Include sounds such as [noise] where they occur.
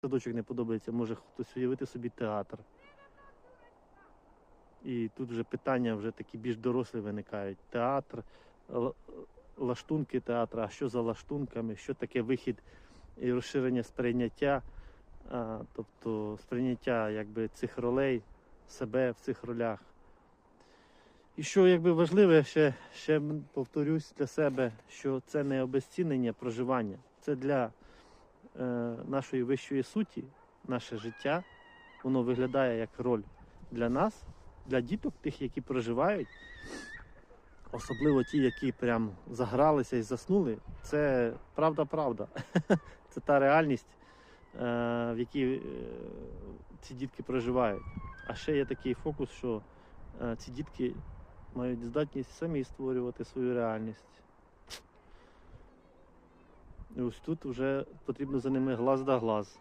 Садочок не подобається, може хтось уявити собі театр. І тут вже питання вже такі більш дорослі виникають. Театр, лаштунки театру, а що за лаштунками, що таке вихід і розширення сприйняття, а, тобто сприйняття якби, цих ролей, себе в цих ролях. І що якби важливе, ще, ще повторюсь для себе, що це не обезцінення проживання, це для нашої вищої суті, наше життя, воно виглядає як роль для нас, для діток, тих, які проживають, особливо ті, які прям загралися і заснули. Це правда-правда. [laughs] Це та реальність, е, в якій е, ці дітки проживають. А ще є такий фокус, що е, ці дітки мають здатність самі створювати свою реальність. І ось тут вже потрібно за ними глаз да глаз.